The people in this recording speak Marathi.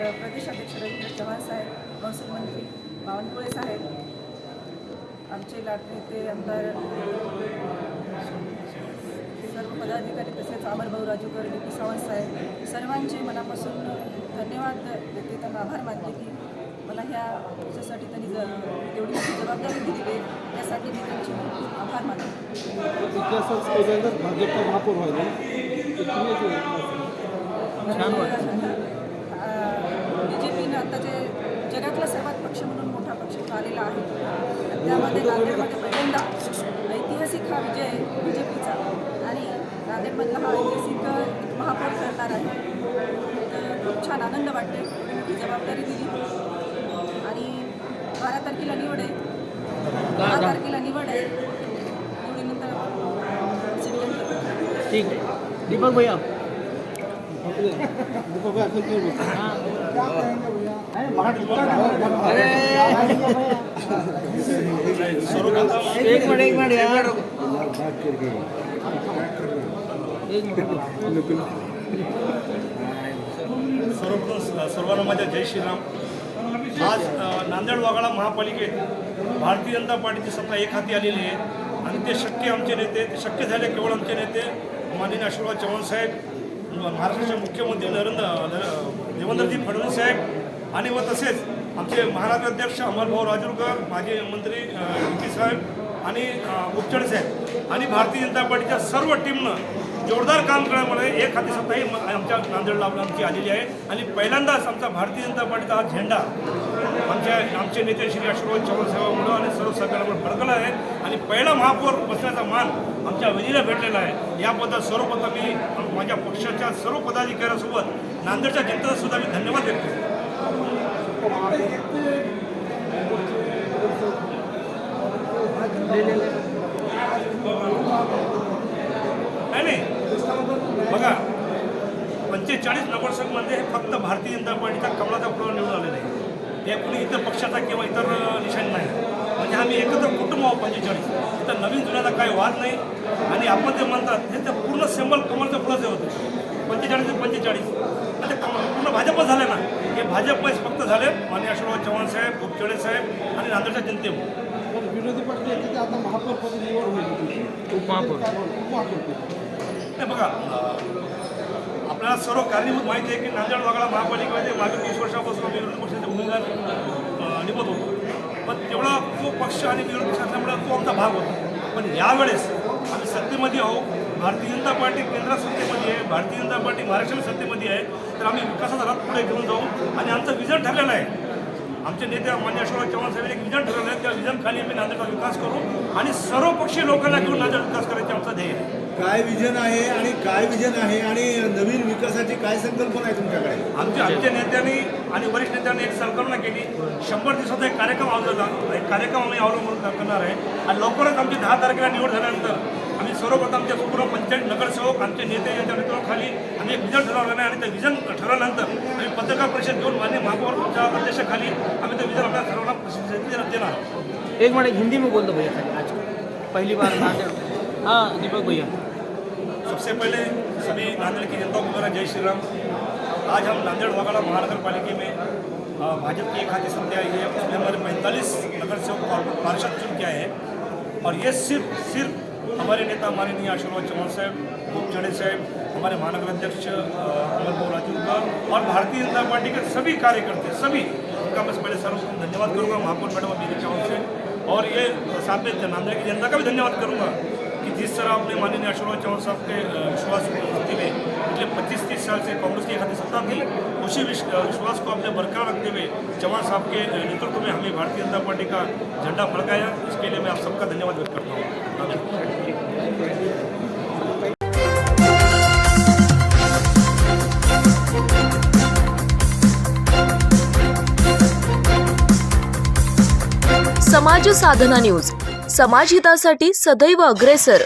प्र- प्रदेशाध्यक्ष रवींद्र चव्हाण साहेब महसूल मंत्री बावनकुळे साहेब आमचे लाडके ते आमदार सर्व पदाधिकारी तसेच अमरभाऊ राजूकर डी पी सावंत साहेब सर्वांचे मनापासून धन्यवाद देते. त्यांना आभार मानते की मला ह्या याच्यासाठी त्यांनी ज- एवढी मोठी जबाबदारी दिली आहे. त्यासाठी मी त्यांचे आभार मानते. भाजपचा महापौर व्हायला ते तुम्हीच आहे. बी जे पीनं आता जे जगातला सर्वात पक्ष म्हणून मोठा पक्ष आलेला आहे. त्यामध्ये नांदेडमध्ये पहिल्यांदा ऐतिहासिक हा विजय बी जे पीचा आणि नांदेडमधला हा ऐतिहासिक महापौर ठरणार आहे. खूप छान आनंद वाटते मोठी जबाबदारी दिली. आणि बारा तारखेला निवड आहे. दहा तारखेला निवड आहे. निवडीनंतर. ठीक आहे. दीपक भैया. दीपक बोलतो? एक एक यार सर्वांना माझ्या जय श्रीराम. आज नांदेड वाघाळा महापालिकेत भारतीय जनता पार्टीची सत्ता एक हाती आलेली आहे. आणि ते शक्य आमचे नेते ते शक्य झाले केवळ आमचे नेते माननीय आशीर्वाद चव्हाण साहेब महाराष्ट्राचे मुख्यमंत्री नरेंद्र देवेंद्रजी फडणवीस साहेब आणि व तसेच आमचे महाराष्ट्राध्यक्ष अमरभाऊ राजूरकर माजी मंत्री डी साहेब आणि उपचड साहेब आणि भारतीय जनता पार्टीच्या सर्व टीमनं जोरदार काम करण्यामुळे एक हाती सत्ता ही आमच्या नांदेडला आमची आलेली आहे. आणि पहिल्यांदाच आमचा भारतीय जनता पार्टीचा हा झेंडा आमच्या आमचे नेते श्री अशोक चव्हाण साहेबांमुळं आणि सर्व सरकारमुळे भडकला आहे. आणि पहिला महापौर बसण्याचा मान आमच्या विधीला भेटलेला आहे. याबद्दल सर्वप्रथम मी माझ्या पक्षाच्या सर्व पदाधिकाऱ्यांसोबत नांदेडच्या जनतेचा सुद्धा मी धन्यवाद देतो. नाही नाही. बघा पंचेचाळीस नगरसेवकमध्ये हे फक्त भारतीय जनता पार्टीचा कमलाचा पुढे निवडून आलेला आहे. हे कुणी इतर पक्षाचा किंवा इतर निशाण नाही. म्हणजे आम्ही एकत्र कुटुंब आहोत पंचेचाळीस इथं नवीन जुन्याचा काही वाद नाही. आणि आपण जे म्हणतात हे तर पूर्ण सिंबल कमलचं फुलंच होतं. पंचेचाळीस ते पंचेचाळीस. म्हणजे कमल पूर्ण भाजपच झाले ना. हे भाजपच फक्त झाले. माननीय आशीर्वाद चव्हाण साहेब उपचडे साहेब आणि नांदेडच्या जनतेमुळे पण विरोधी पक्ष येते ते आता महापौर पदी निवड होईल. उपमहापौर. उपमहापौर. नाही बघा आपल्याला सर्व कारणीभूत माहिती आहे की नांदेड वागळा महापालिकेमध्ये मागील वीस वर्षापासून आम्ही विरोधी पक्षाचे उमेदवार अं, होतो. पण तेवढा तो पक्ष आणि विरोधी पक्ष असल्यामुळे तो आमचा भाग होता. पण यावेळेस आम्ही सत्तेमध्ये आहोत. भारतीय जनता पार्टी केंद्रात सत्तेमध्ये आहे. भारतीय जनता पार्टी महाराष्ट्रात सत्तेमध्ये आहे. तर आम्ही विकासाचा रथ पुढे घेऊन जाऊ. आणि आमचं विजन ठरलेलं आहे. आमचे नेते मान्य अशोकराव चव्हाण साहेब एक विजन ठरवलं आहे त्या विजनखाली आम्ही नांदेडचा विकास करू. आणि सर्व पक्षीय लोकांना घेऊन नांदेड विकास करायचे आमचं ध्येय आहे. काय विजन आहे आणि काय विजन आहे आणि नवीन विकासाची काय संकल्पना आहे तुमच्याकडे? आमच्या आमच्या नेत्यांनी आणि वरिष्ठ नेत्यांनी एक संकल्पना केली. शंभर दिवसाचा एक कार्यक्रम आवडला एक कार्यक्रम आम्ही अवलंबून करणार आहे. आणि लवकरच आमची दहा तारखेला निवड झाल्यानंतर आम्ही सर्वप्रथम आमच्या पूर्ण पंचायत नगरसेवक आमचे नेते यांच्या नेतृत्वाखाली आम्ही एक विजन ठरवलं आहे. आणि ते विजन ठरवल्यानंतर आम्ही पत्रकार परिषद घेऊन मान्य महापौरच्या अध्यक्षाखाली आम्ही ते विजन आपल्याला ठरवणार प्रसिद्ध देणार आहोत. एक मिनट हिंदी में बोल दो भैया आज पहली बार हाँ दीपक भैया. सबसे पहले सभी नांदेड़ की जनता को मेरा जय श्री राम। आज हम नांदेड़ वागड़ा महानगर पालिका में भाजपा की एक हाथी सत्या आई है। उसमें हमारे पैंतालीस नगर सेवक और पार्षद चुन के आए हैं। और ये सिर्फ़ सिर्फ़ हमारे नेता माननीय आशीर्वाद चौहान साहब उपचड़े साहब हमारे महानगर अध्यक्ष अ, अमरभाऊ राजूरकर और भारतीय जनता पार्टी के सभी कार्यकर्ते सभी। उनका मैं पहले सर्वप्रथम धन्यवाद करूँगा महापौर मैडम अमीर चौहान से। और ये साथ में नांदेड़ की जनता का भी धन्यवाद करूँगा। कि जिस तरह आपने माननीय आशीर्वाद चौहान साहब के विश्वास को हुए, पिछले पच्चीस तीस साल से कांग्रेस की खाती सत्ता थी, उसी विश्वास को आपने बरकरार रखते हुए चौहान साहब के नेतृत्व में हमें भारतीय जनता पार्टी का झंडा फड़काया इसके लिए मैं आप सबका धन्यवाद व्यक्त करता हूँ। समाज साधना न्यूज़। समाजहितासाठी सदैव अग्रेसर.